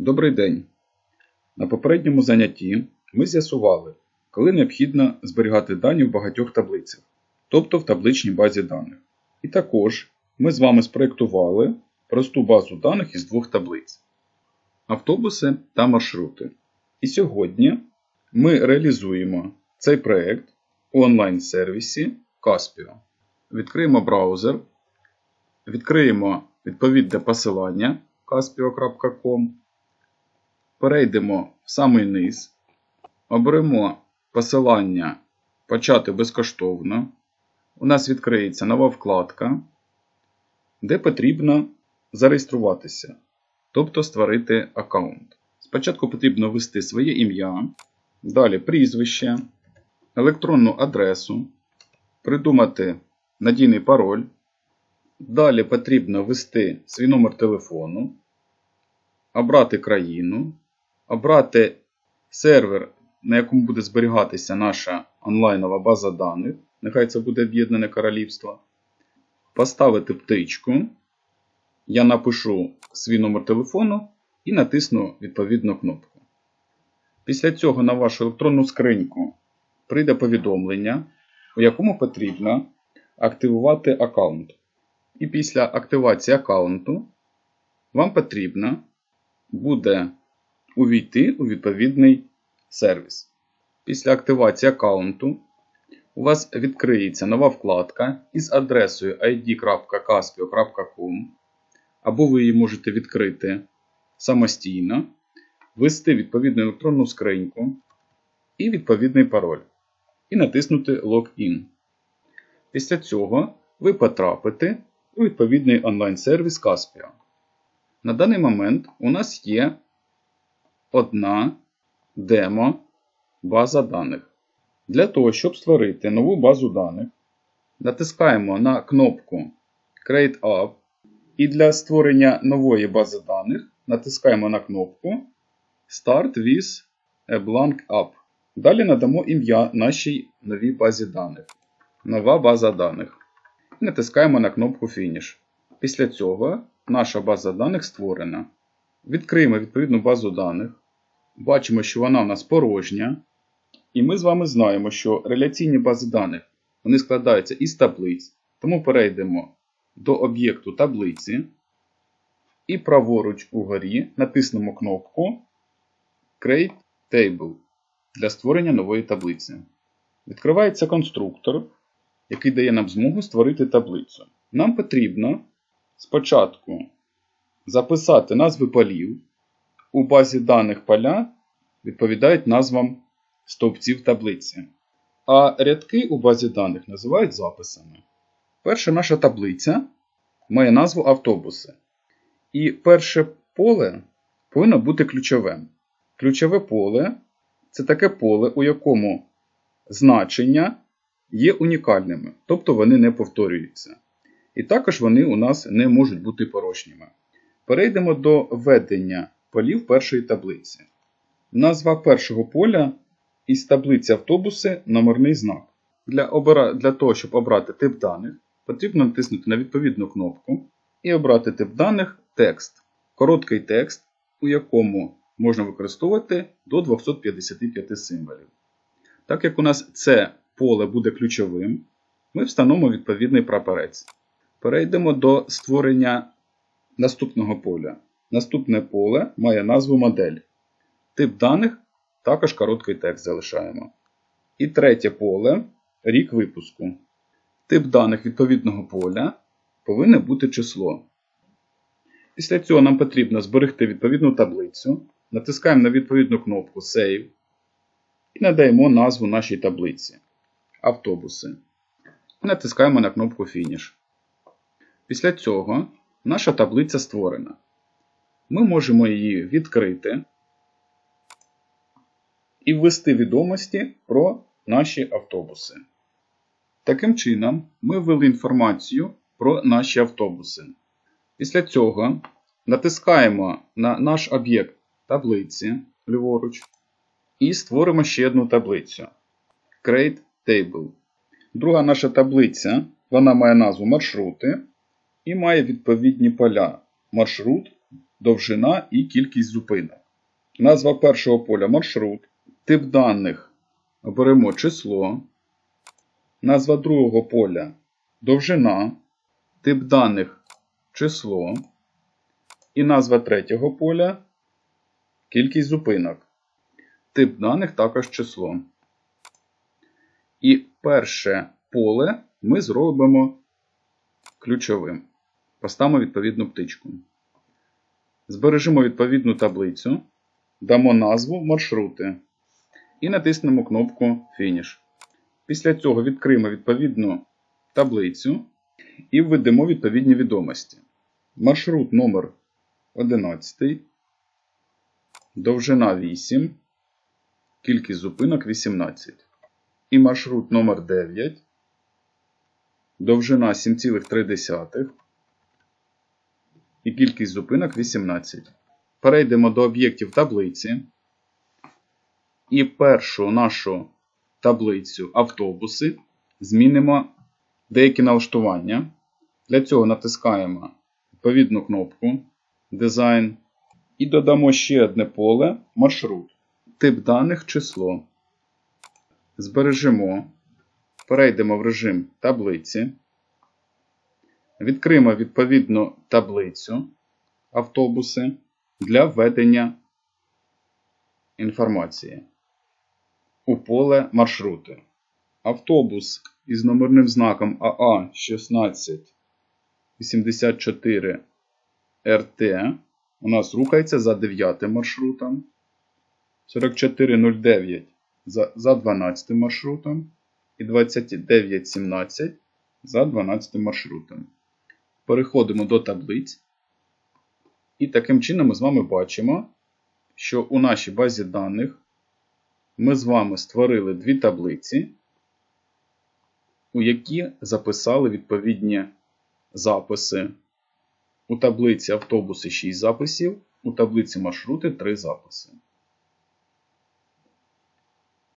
Добрий день! На попередньому занятті ми з'ясували, коли необхідно зберігати дані в багатьох таблицях, тобто в табличній базі даних. І також ми з вами спроєктували просту базу даних із двох таблиць автобуси та маршрути. І сьогодні ми реалізуємо цей проєкт у онлайн-сервісі Caspio. Відкриємо браузер, відкриємо відповідне посилання caspio.com, перейдемо в самий низ, оберемо посилання Почати безкоштовно. У нас відкриється нова вкладка, де потрібно зареєструватися, тобто створити аккаунт. Спочатку потрібно ввести своє ім'я, далі прізвище, електронну адресу, придумати надійний пароль. Далі потрібно ввести свій номер телефону, обрати країну, обрати сервер, на якому буде зберігатися наша онлайнова база даних. Нехай це буде Об'єднане Королівство. Поставити птичку. Я напишу свій номер телефону і натисну відповідну кнопку. Після цього на вашу електронну скриньку прийде повідомлення, у якому потрібно активувати аккаунт. І після активації аккаунту вам потрібно буде увійти у відповідний сервіс. Після активації аккаунту у вас відкриється нова вкладка із адресою id.caspio.com, або ви її можете відкрити самостійно, ввести відповідну електронну скриньку і відповідний пароль, і натиснути Login. Після цього ви потрапите у відповідний онлайн-сервіс Caspio. На даний момент у нас є одна демо база даних. Для того, щоб створити нову базу даних, натискаємо на кнопку Create App. І для створення нової бази даних натискаємо на кнопку Start with a blank app. Далі надамо ім'я нашій новій базі даних. Нова база даних. Натискаємо на кнопку Finish. Після цього наша база даних створена. Відкриємо відповідну базу даних. Бачимо, що вона у нас порожня. І ми з вами знаємо, що реляційні бази даних вони складаються із таблиць. Тому перейдемо до об'єкту таблиці. І праворуч угорі натиснемо кнопку Create Table для створення нової таблиці. Відкривається конструктор, який дає нам змогу створити таблицю. Нам потрібно спочатку записати назви полів. У базі даних поля відповідають назвам стовпців таблиці. А рядки у базі даних називають записами. Перша наша таблиця має назву автобуси. І перше поле повинно бути ключовим. Ключове поле це таке поле, у якому значення є унікальними, тобто вони не повторюються. І також вони у нас не можуть бути порожніми. Перейдемо до введення полів першої таблиці. Назва першого поля із таблиці автобуси номерний знак. Для, обира... Для того, щоб обрати тип даних, потрібно натиснути на відповідну кнопку і обрати тип даних текст. Короткий текст, у якому можна використовувати до 255 символів. Так як у нас це поле буде ключовим, ми встановимо відповідний прапорець. Перейдемо до створення наступного поля. Наступне поле має назву модель. Тип даних також короткий текст залишаємо. І третє поле рік випуску. Тип даних відповідного поля повинне бути число. Після цього нам потрібно зберегти відповідну таблицю. Натискаємо на відповідну кнопку Save і надаємо назву нашій таблиці автобуси. Натискаємо на кнопку Finish. Після цього наша таблиця створена. Ми можемо її відкрити і ввести відомості про наші автобуси. Таким чином, ми ввели інформацію про наші автобуси. Після цього натискаємо на наш об'єкт таблиці ліворуч і створимо ще одну таблицю Create Table. Друга наша таблиця вона має назву маршрути і має відповідні поля маршрут довжина і кількість зупинок. Назва першого поля маршрут. Тип даних оберемо число. Назва другого поля довжина. Тип даних число. І назва третього поля кількість зупинок. Тип даних також число. І перше поле ми зробимо ключовим. Поставимо відповідну птичку. Збережемо відповідну таблицю, дамо назву маршрути і натиснемо кнопку Фініш. Після цього відкриємо відповідну таблицю і введемо відповідні відомості. Маршрут номер 11, довжина 8, кількість зупинок 18. І маршрут номер 9, довжина 7,3 і кількість зупинок 18. Перейдемо до об'єктів таблиці. І першу нашу таблицю автобуси змінимо деякі налаштування. Для цього натискаємо відповідну кнопку Дизайн і додамо ще одне поле маршрут. Тип даних число. Збережемо. Перейдемо в режим таблиці. Відкриємо відповідну таблицю автобуси для введення інформації у поле маршрути. Автобус із номерним знаком АА 1684 РТ у нас рухається за 9 маршрутом. 4409 за, за 12 маршрутом і 2917 за 12 маршрутом. Переходимо до таблиць. І таким чином ми з вами бачимо, що у нашій базі даних ми з вами створили дві таблиці, у які записали відповідні записи. У таблиці автобуси 6 записів, у таблиці маршрути 3 записи.